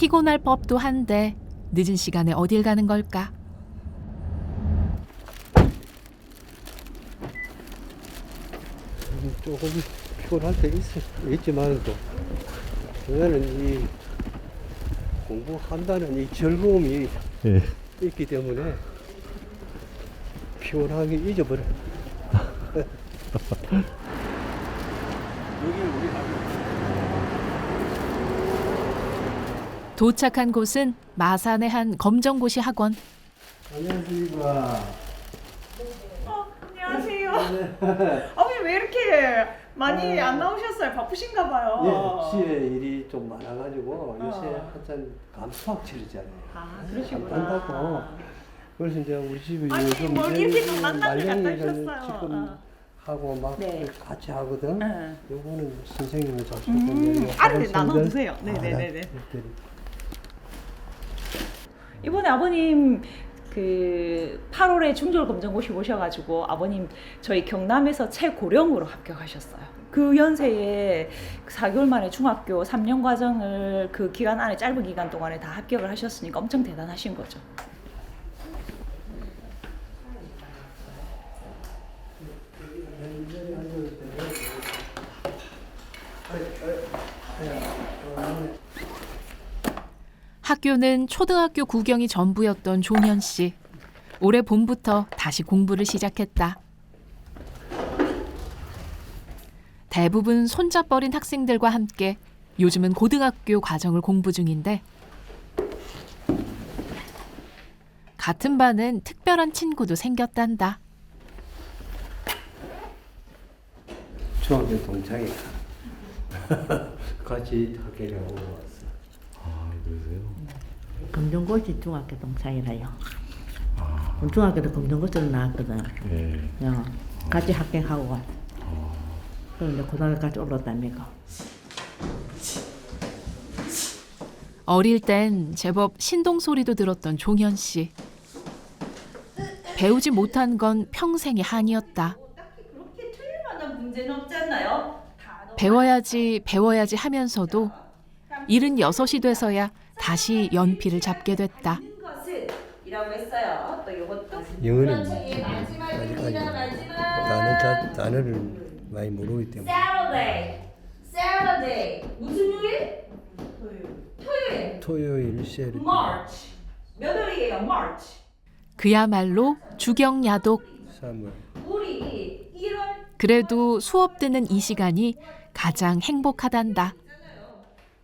피곤할 법도 한데 늦은 시간에 어딜 가는 걸까? 조금 피곤할 때 있, 있지만도 저는 이 공부한다는 이 즐거움이 예. 있기 때문에 피곤하게 잊어버려. 여기 우리 학교. 도착한 곳은 마산의 한 검정고시 학원. 안녕하십니까. 안녕하세요. 어머니 왜 이렇게 많이 아. 안 나오셨어요? 바쁘신가 봐요. 예, 시에 일이 좀 많아가지고 요새 어. 한참 감수학 치르잖아요. 아, 안 그러시구나. 한다고. 그래서 이제 우리 집이 아니, 요즘 뭘 주셨어요. 지금 어. 하고 막 네. 같이 하거든. 네. 요거는 선생님을 잘 음, 알을 나눠 드세요. 네네네네. 이번에 아버님 그 8월에 중졸 검정고시 오셔가지고 아버님 저희 경남에서 최고령으로 합격하셨어요. 그 연세에 4개월 만에 중학교 3년 과정을 그 기간 안에 짧은 기간 동안에 다 합격을 하셨으니까 엄청 대단하신 거죠. 학교는 초등학교 구경이 전부였던 종현 씨. 올해 봄부터 다시 공부를 시작했다. 대부분 손잡버린 학생들과 함께 요즘은 고등학교 과정을 공부 중인데 같은 반은 특별한 친구도 생겼단다. 중학교 동창이야. 같이 학교를 오고 왔어. 아? 검정고시 중학교 동창이라요. 중학교도 검정고시로 나왔거든. 예. 어, 같이 합격하고 왔어. 그럼 이제 고등학교까지 올랐답니까? 어릴 땐 제법 신동 소리도 들었던 종현 씨. 배우지 못한 건 평생의 한이었다. 그렇게 틀릴 만한 문제는 없지 않나요? 배워야지 배워야지 하면서도 일은 여섯이 돼서야 다시 연필을 잡게 됐다. 것은 이라고 했어요. 또 이것도 영어는 그렇죠. 아직까지 단어 자, 단어를 많이 모르기 때문에 Saturday, Saturday 무슨 요일? 토요일. 토요일 세일 March. 몇 월이에요? March. 그야말로 주경야독. 3월 우리 1월 그래도 수업 듣는 이 시간이 가장 행복하단다.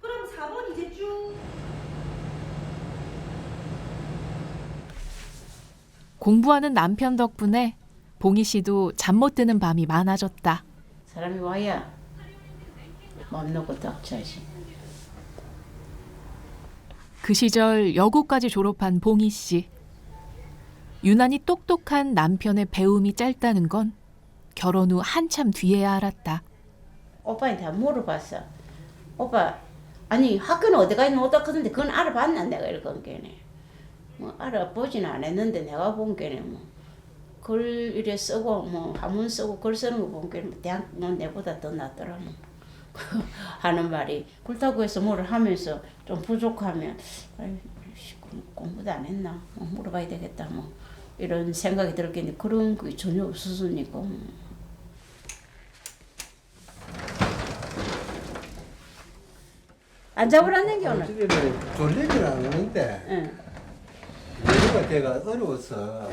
그럼 4번 이제 쭉 공부하는 남편 덕분에 봉희 씨도 잠 못 드는 밤이 많아졌다. 사람이 와야 맘 놓고 닥쳐야지. 그 시절 여고까지 졸업한 봉희 씨. 유난히 똑똑한 남편의 배움이 짧다는 건 결혼 후 한참 뒤에야 알았다. 오빠한테 한 물어봤어. 오빠, 아니 학교는 어디 가 있는 어디 갔는데 그건 알아봤나 내가 이런 게네. 뭐 알아보지는 안 했는데 내가 본 게네 뭐. 글 이래 쓰고 뭐 한문 쓰고 글 쓰는 거본 게는 대학 뭐 내보다 더 낫더라 뭐. 하는 말이 그렇다고 해서 뭐를 하면서 좀 부족하면 아이, 씨, 공- 공부도 안 했나 뭐 물어봐야 되겠다 뭐 이런 생각이 들었겠는데 그런 게 전혀 없었으니까 뭐. 안 잡으라는 게 오늘. 졸리진 않는데 응. 공부가 제가 어려워서.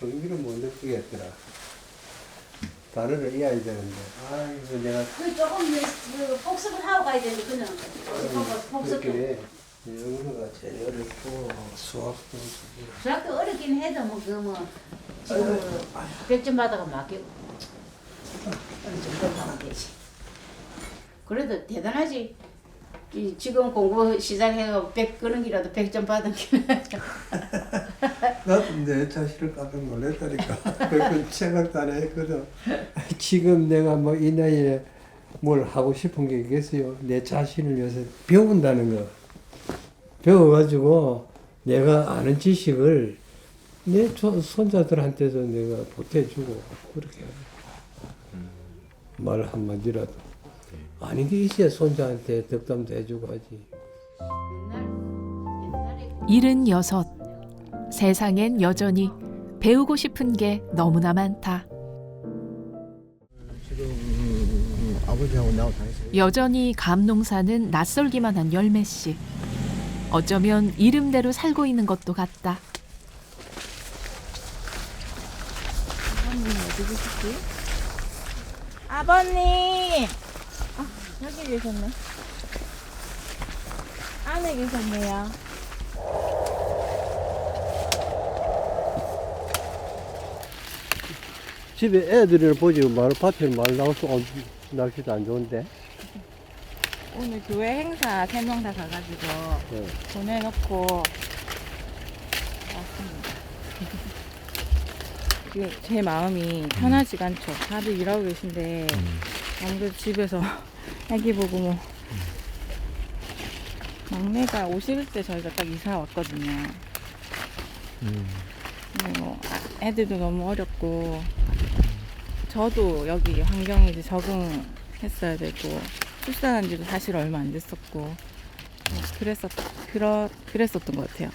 흥미를 못 느끼겠더라. 단어를 이해해야 되는데. 아이고 내가 그 조금 그 복습을 하고 가야 되는데 그냥. 복습. 그렇게 영어가 제일 어렵고. 수학도 수학도 어렵긴 해도 뭐 그 뭐 지금 백점 받아가 맡기고 어느 정도 하면 되지. 그래도 대단하지. 이 지금 공부 시작해가 백 끄는 기라도 백점 받은 게. 나도 내 자신을 깜짝 놀랐다니까. 그건 생각도 안 했거든. 지금 내가 뭐 이 나이에 뭘 하고 싶은 게 있겠어요? 내 자신을 위해서 배운다는 거. 배워가지고 내가 아는 지식을 내 조- 손자들한테도 내가 보태주고 그렇게 말 한마디라도 아닌 게 있어야 손자한테 덕담도 해주고 하지. 일흔 여섯. 세상엔 여전히 배우고 싶은 게 너무나 많다. 지금 음, 아버지하고 나하고 다녔어요. 여전히 감농사는 낯설기만 한 열매 씨. 어쩌면 이름대로 살고 있는 것도 같다. 아버님! 아, 여기 계셨네. 안에 계셨네요. 집에 애들을 보지 말 밭에 말 나올 수 없, 날씨도 안 좋은데. 오늘 교회 행사 세 명 다 가가지고 네. 보내놓고 왔습니다. 제 마음이 편하지가 않죠. 다들 일하고 계신데 아무래도 집에서 애기 보고 뭐 막내가 50일 저희가 딱 이사 왔거든요. 음. 뭐 아- 애들도 너무 어렵고 저도 여기 환경에 이제 적응했어야 되고 출산한 지도 사실 얼마 안 됐었고 뭐 그랬었 그러 그랬었던 것 같아요.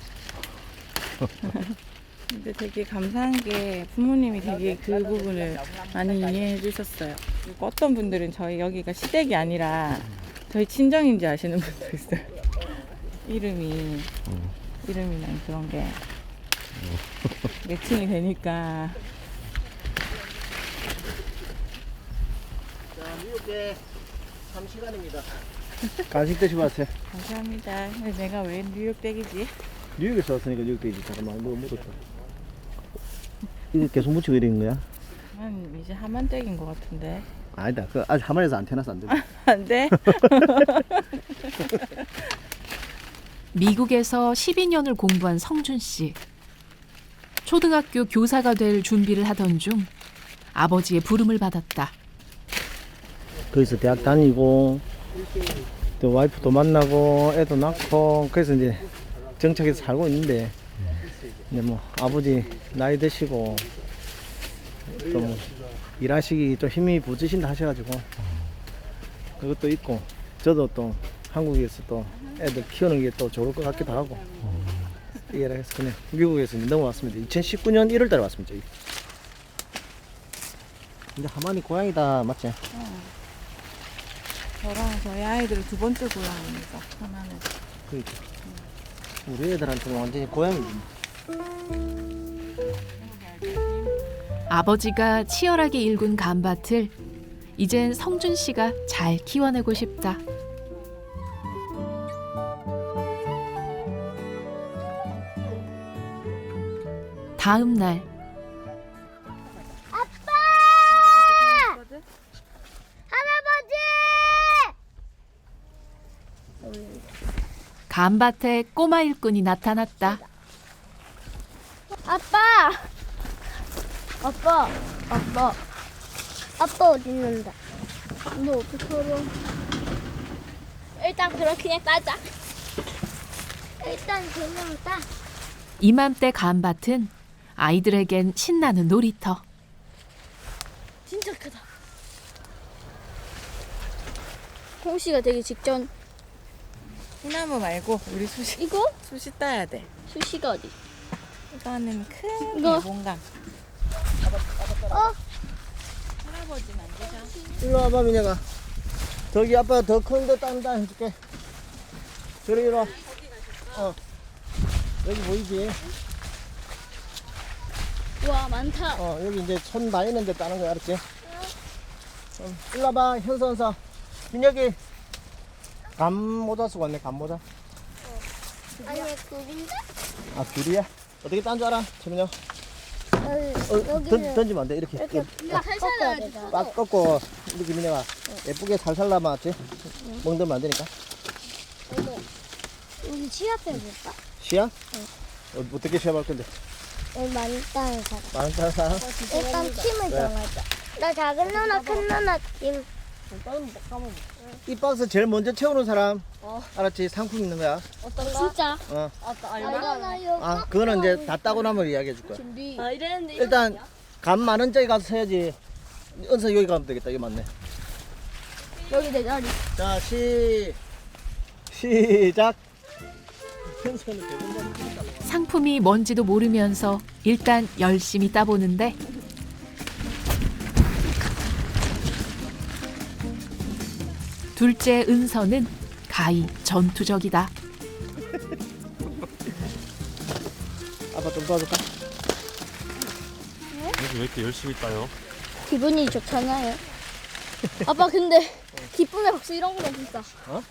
근데 되게 감사한 게 부모님이 되게 그 부분을 많이 이해해 주셨어요. 그리고 어떤 분들은 저희 여기가 시댁이 아니라 저희 친정인지 아시는 분도 있어요. 이름이 이름이랑 그런 게 매칭이 되니까 자, 미국에 3시간입니다. 간식 드시고 왔어요. 감사합니다. 근데 내가 왜 뉴욕 댁이지? 뉴욕에서 왔으니까 뉴욕 되지. 잠깐만, 뭐 묻었다. 이거 계속 묻히고 이러는 거야? 한 이제 하만 댁인 것 같은데 아니다. 그 아직 하만에서 안 태어나서 안 돼. 안 돼? 미국에서 12년을 공부한 성준 씨. 초등학교 교사가 될 준비를 하던 중 아버지의 부름을 받았다. 거기서 대학 다니고 또 와이프도 만나고 애도 낳고 그래서 이제 정착해서 살고 있는데 이제 뭐 아버지 나이 드시고 또뭐 일하시기 좀 힘이 부지신다 하셔가지고 그것도 있고 저도 또 한국에서 또 애들 키우는 게 또 좋을 것 같기도 하고 이해를 해서 그냥 미국에서 넘어왔습니다. 2019년 1월달에 왔습니다 여기. 이제 하만이 고향이다 맞지? 저랑 저희 아이들은 두 번째 고향이니까 하나는 그러니까. 우리 애들한테는 완전히 고향이지 아버지가 치열하게 일군 감밭을 이젠 성준 씨가 잘 키워내고 싶다. 다음 날 감밭에 꼬마 일꾼이 나타났다. 아빠! 아빠! 아빠! 아빠 어디 있는데? 너 어떻게 알아? 일단 그럼 그냥 따자. 일단 그냥 따. 이맘때 감밭은 아이들에겐 신나는 놀이터. 진짜 크다. 홍씨가 되기 직전. 소나무 말고 우리 수시 이거? 수시 따야 돼. 수시가 어디? 이거는 큰 이거. 대봉감. 어? 할아버지는 안 되죠? 일로 와봐 민혁아 저기 아빠 더 큰 거 딴다 해줄게 저리 이리 와어 여기 보이지? 와 많다. 어 여기 이제 손 많이 있는데 따는 거야 알았지? 어, 일로 와봐 현서 현서 민혁이 감모자 쓰고 왔네 감모자 아니 그인데? 아 귤이야? 어떻게 딴 줄 알아? 최민혁 어, 던, 던지면 안 돼 이렇게 이렇게 살살 넣어야 빡 꺾고 이렇게 민혁아 예쁘게 살살 남았지? 멍들면 안 되니까 우리 취업해 볼까? 시야? 어, 어떻게 시합할 건데? 사람. 많은 사람 사람? 일단 팀을 정하자. 나 작은 누나, 큰 누나 팀. 이 박스 제일 먼저 채우는 사람 알았지? 상품 있는 거야 진짜? 어. 알잖아요. 아 그거는 이제 다 따고 나면 이야기해 줄 거야 아 이랬는데 일단 감 많은 쪽에 가서 서야지 은서 여기 가면 되겠다 이거 맞네 여기 내 자리. 자, 시 시작. 상품이 뭔지도 모르면서 일단 열심히 따보는데 둘째 은서는 가히 전투적이다. 아빠 좀 도와줄까? 왜 이렇게 열심히 따요? 기분이 좋잖아요. 아빠 근데 기쁨의 박수 이런 거면 진짜. 어?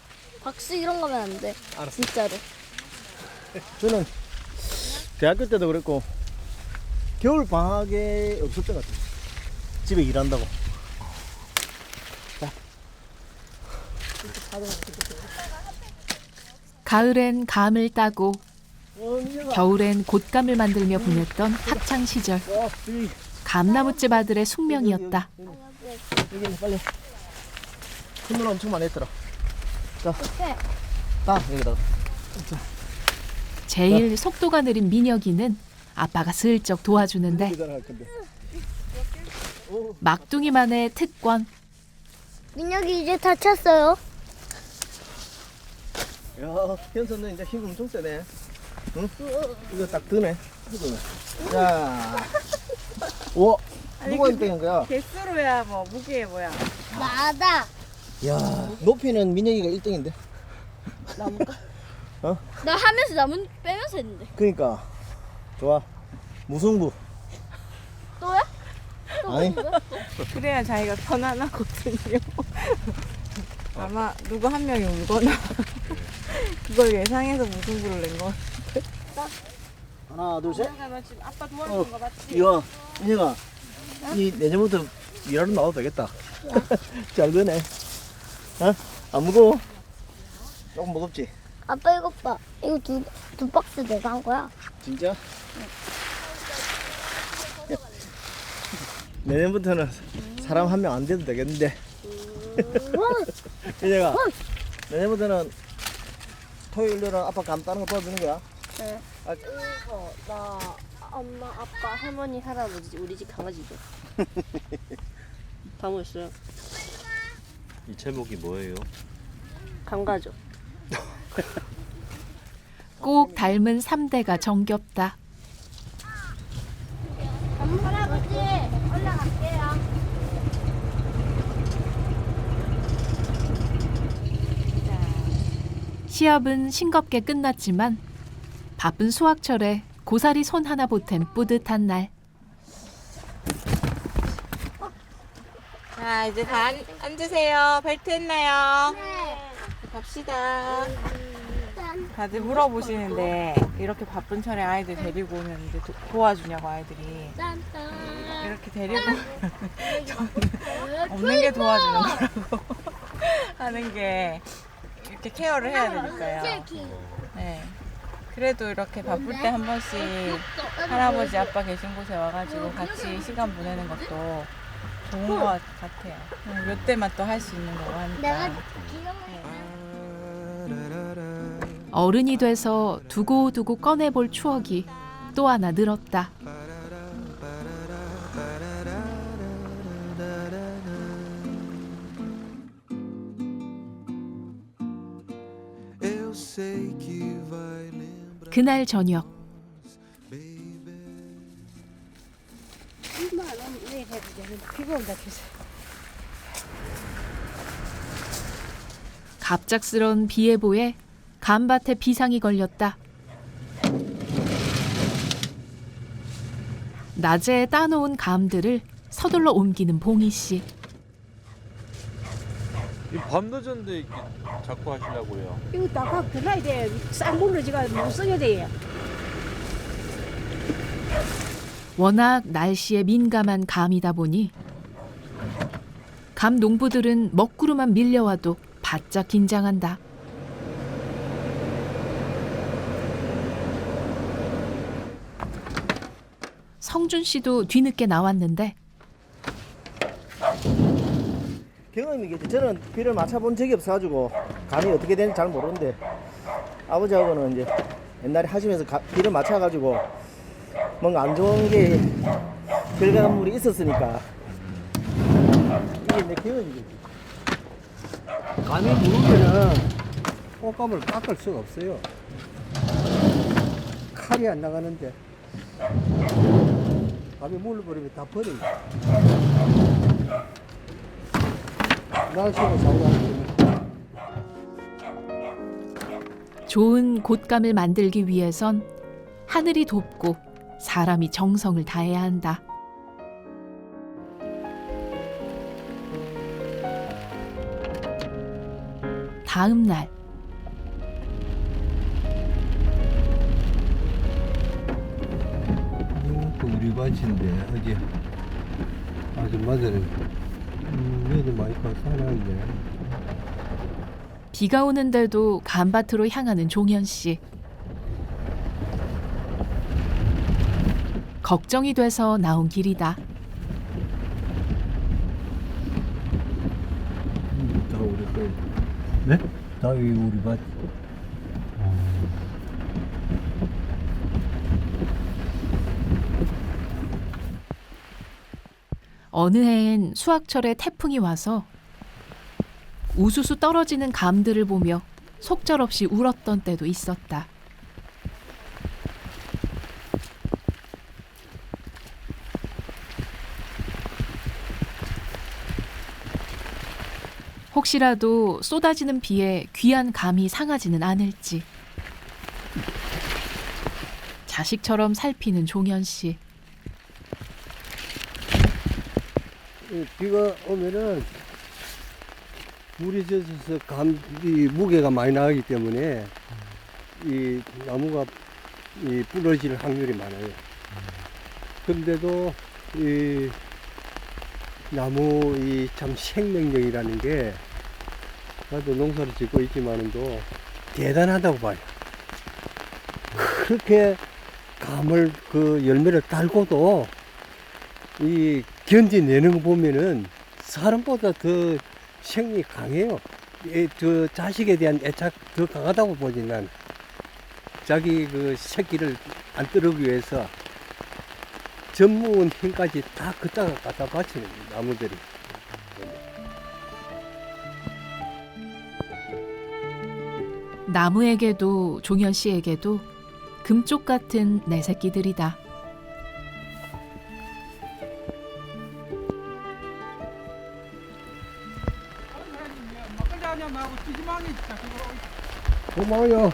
박수 이런 거면 안 돼. 알았어. 진짜로. 저는 대학교 때도 그랬고 겨울 방학에 없었던 것 같아요. 집에 일한다고. 가을엔 감을 따고. 겨울엔 곶감을 만들며 보냈던 학창 시절 감나무집 아들의 숙명이었다. 여기 빨리. 큰물 엄청 많이 했더라. 자, 어때? 따 여기다가. 제일 속도가 느린 민혁이는 아빠가 슬쩍 도와주는데 막둥이만의 특권 민혁이 이제 다쳤어요. 야, 현선은 이제 힘 엄청 세네. 응? 이거 딱 드네. 자, 오, 누가 1등인 거야? 개수로야 뭐 무게에 뭐야. 나다. 야, 높이는 민혁이가 1등인데. 나 하면서 남은 빼면서 했는데. 그니까 좋아. 무승부. 또야? 또 아니. 그래야 자기가 편안하거든요. 아마 누구 한 명이 울거나 그걸 예상해서 무승부를 낸 거. 하나, 둘, 셋. 너 지금 아빠 어, 도와주는 거 맞지? 이거 민혁아, 이 내년부터 일하러 나와도 되겠다. 잘 되네. 어? 안 무거워? 조금 무겁지? 아빠 이거 봐. 이거 두, 두 박스 내가 한 거야. 진짜? 내년부터는 사람 한 명 안 돼도 되겠는데. 민혁아, 내년부터는 토요일, 일요일은 아빠 감 따는 거 도와주는 거야? 네. 아, 이거 나 엄마, 아빠, 할머니, 할아버지 우리 집 강아지죠. 다 모였어요. 이 제목이 뭐예요? 강가죠. 꼭 닮은 3대가 정겹다. 할아버지 올라갈게요. 시합은 싱겁게 끝났지만 바쁜 수학철에 고사리 손 하나 보탬 뿌듯한 날. 자 이제 다 앉- 앉으세요. 벨트 했나요? 네. 갑시다. 짠. 다들 물어보시는데 이렇게 바쁜 철에 아이들 데리고 오면 이제 도, 도와주냐고 아이들이. 이렇게 데리고 없는 게 도와주는 거라고 하는 게 이렇게 케어를 해야 되니까요. 네. 그래도 이렇게 바쁠 때 한 번씩 할아버지 아빠 계신 곳에 와가지고 같이 시간 보내는 것도 좋은 것 같아요. 음, 몇 대만 또 할 수 있는 거고 하니까. 어른이 돼서 두고두고 꺼내볼 추억이 또 하나 늘었다. 그날 저녁 갑작스런 비 예보에 감밭에 비상이 걸렸다. 낮에 따놓은 감들을 서둘러 옮기는 봉희 씨. 밤 늦었는데 이렇게 자꾸 하시려고요. 이거 다가 그나야 돼. 쌍물로 지가 못 써야 돼. 워낙 날씨에 민감한 감이다 보니 감 농부들은 먹구름만 밀려와도 바짝 긴장한다. 성준 씨도 뒤늦게 나왔는데 경험이겠지. 저는 비를 맞춰본 적이 없어가지고 감이 어떻게 되는지 잘 모르는데 아버지하고는 이제 옛날에 하시면서 가- 비를 맞춰가지고 뭔가 안 좋은 게 결과물이 있었으니까 이게 내 경험이겠지. 감이 무르면은 꽃감을 깎을 수가 없어요. 칼이 안 나가는데 감이 물러버리면 다 버려요. 좋은 곶감을 만들기 위해선 하늘이 돕고 사람이 정성을 다해야 한다. 다음 날 이것도 우리 밭인데 어제 아줌마들은 음, 얘도 많이 가사는데 비가 오는데도 감밭으로 향하는 종현 씨. 걱정이 돼서 나온 길이다. 다 우리 거 네? 다 여기 우리 밭 어느 해엔 수확철에 태풍이 와서 우수수 떨어지는 감들을 보며 속절없이 울었던 때도 있었다. 혹시라도 쏟아지는 비에 귀한 감이 상하지는 않을지. 자식처럼 살피는 종현 씨. 이 비가 오면은 물이 젖어서 감, 이 무게가 많이 나가기 때문에 이 나무가 이 부러질 확률이 많아요. 근데도 이 나무 이 참 생명력이라는 게 나도 농사를 짓고 있지만은도 대단하다고 봐요. 그렇게 감을 그 열매를 달고도 이 견디내는 거 보면은 사람보다 더 생이 강해요. 이, 저 자식에 대한 애착 더 강하다고 보지 난. 자기 그 새끼를 안 떨어기 위해서 전무원 힘까지 다 그따가 갖다 바치는 나무들이. 나무에게도 종현 씨에게도 금쪽 같은 내 새끼들이다. 고마워요.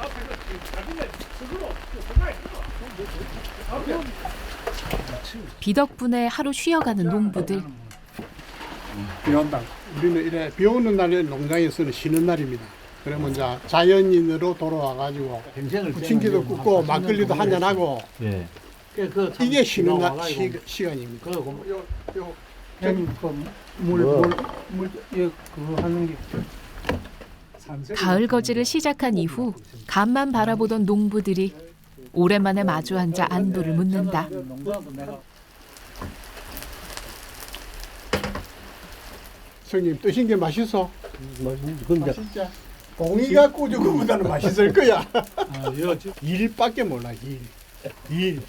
비 덕분에 하루 쉬어가는 농부들. 비 온다. 우리는 이래 비 오는 날에 농장에서는 쉬는 날입니다. 그러면 이제 자연인으로 돌아와가지고 부침기도 굽고 막걸리도 한잔 하고 예. 이게 쉬는 날 시, 시간입니다. 가을 거지를 시작한 이후 간만 바라보던 농부들이 오랜만에 마주 앉아 안부를 묻는다. 형님 뜨신 게 맛있어. 맛있는데, 근데 진짜 공이가 꾸주고보다는 맛있을 거야. 일밖에 몰라 일. 일.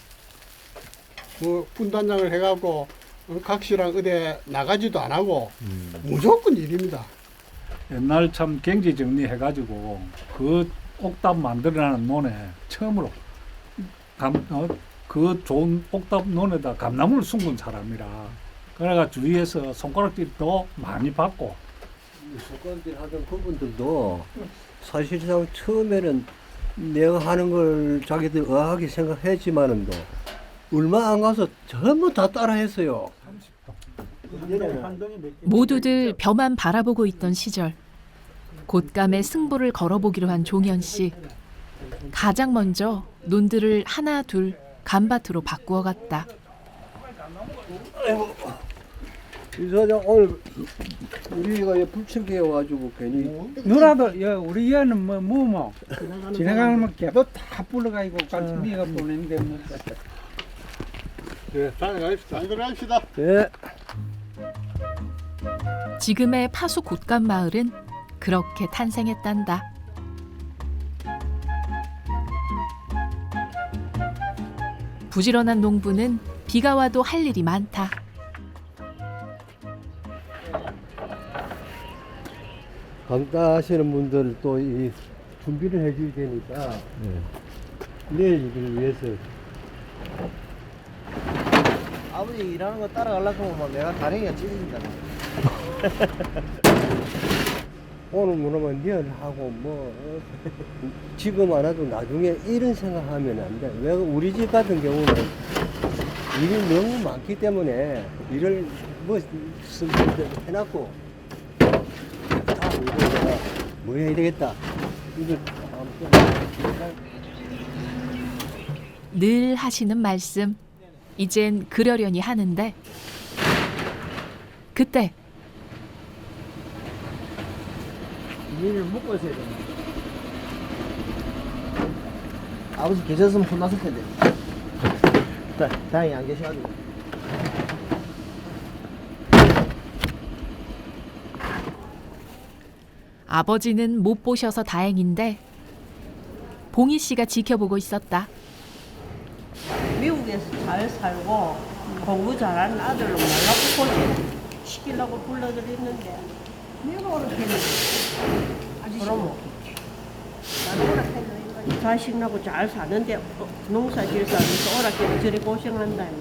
뭐 분단장을 해갖고 어, 각시랑 의대 나가지도 안 하고 무조건 일입니다. 옛날 참 경제 정리해가지고 그 옥답 만들어내는 논에 처음으로 감, 어, 그 좋은 옥답 논에다 감나무를 숨긴 사람이라 그래가 주위에서 손가락질도 많이 받고 손가락질 하던 그분들도 사실상 처음에는 내가 하는 걸 자기들 의아하게 생각했지만은도 얼마 안 가서 전부 다 따라했어요. 모두들 벼만 바라보고 있던 시절 곶감의 승부를 걸어보기로 한 종현 씨. 가장 먼저 논들을 하나 둘 감밭으로 바꾸어 갔다. 이 사장 오늘 우리가 불청기해 가지고 괜히 누나도 여 우리 얘는 뭐 뭐뭐 지나가면 개도 다 불러가지고 같이 미가 보내는데 뭐. 네, 다녀갑시다. 다녀갑시다. 예. 지금의 파수 곶감 마을은 그렇게 탄생했단다. 부지런한 농부는 비가 와도 할 일이 많다. 강따하시는 분들 또 이 준비를 해줘야 되니까 내일 일을 위해서 아버지 일하는 거 따라가려고 하면 막 내가 다리가 찢어진다. 오늘 뭐라면 내일 하고 뭐 어, 지금 안 해도 나중에 이런 생각하면 안 돼. 왜 우리 집 같은 경우는 일이 너무 많기 때문에 일을 뭐 쓰- 해놨고 다 이거 내가 뭐 해야 되겠다. 이걸 늘 하시는 말씀. 이젠 그러려니 하는데 그때 일을 묶고 있어야 돼. 아버지 계셨으면 혼났을 텐데. 다, 다행히 안 계셔가지고. 아버지는 못 보셔서 다행인데 봉희 씨가 지켜보고 있었다. 미국에서 잘 살고 공부 잘하는 아들로 말라고 보지 시키려고 불러드렸는데 그럼 이 자식 나고 잘 사는데 어, 농사질 사면서 오락기를 저리 고생한다니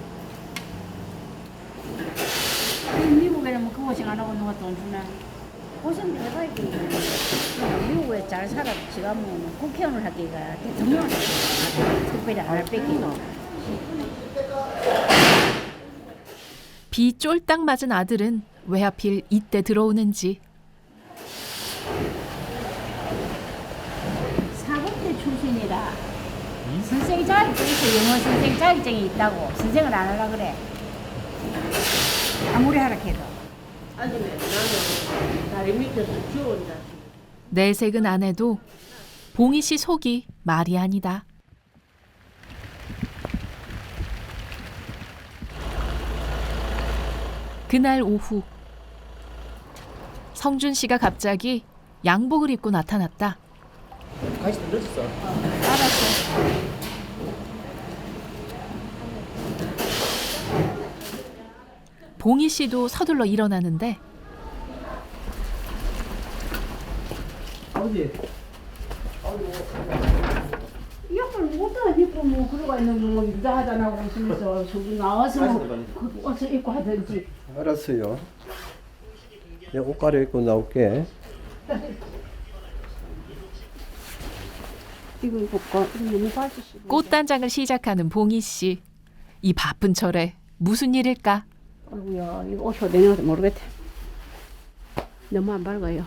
미국에는 뭐그 고생 안 하고 누가 돈 주나? 고생도 해봐야지. 그러니까 미국에 잘 살아 지가 뭐 국회의원을 하기가 대통령을 하기가 특별히 안할 뺏기노. 비 쫄딱 맞은 아들은 왜 하필 이때 들어오는지 사범대 출신이라 선생 자격증 있어 영어 선생 자격증이 있다고 선생을 안 하려 그래. 아무리 하라 해도. 내색은 안 해도 봉희 씨 속이 말이 아니다. 그날 오후 성준 씨가 갑자기 양복을 입고 나타났다. 늦었어. 알았어. 봉희 씨도 서둘러 일어나는데 아버지. 이걸 못다 입고 뭐 그러고 있는 뭐 유다하다나고 웃으면서 저기 나와서 뭐그 옷을 입고 하든지 알았어요. 내가 옷 갈아입고 나올게. 이거 입을까? 이거 너무 빠지시 꽃단장을 시작하는 봉희 씨. 이 바쁜 철에 무슨 일일까? 아이고야 이거 옷을 내가 모르겠다. 너무 안 밝아요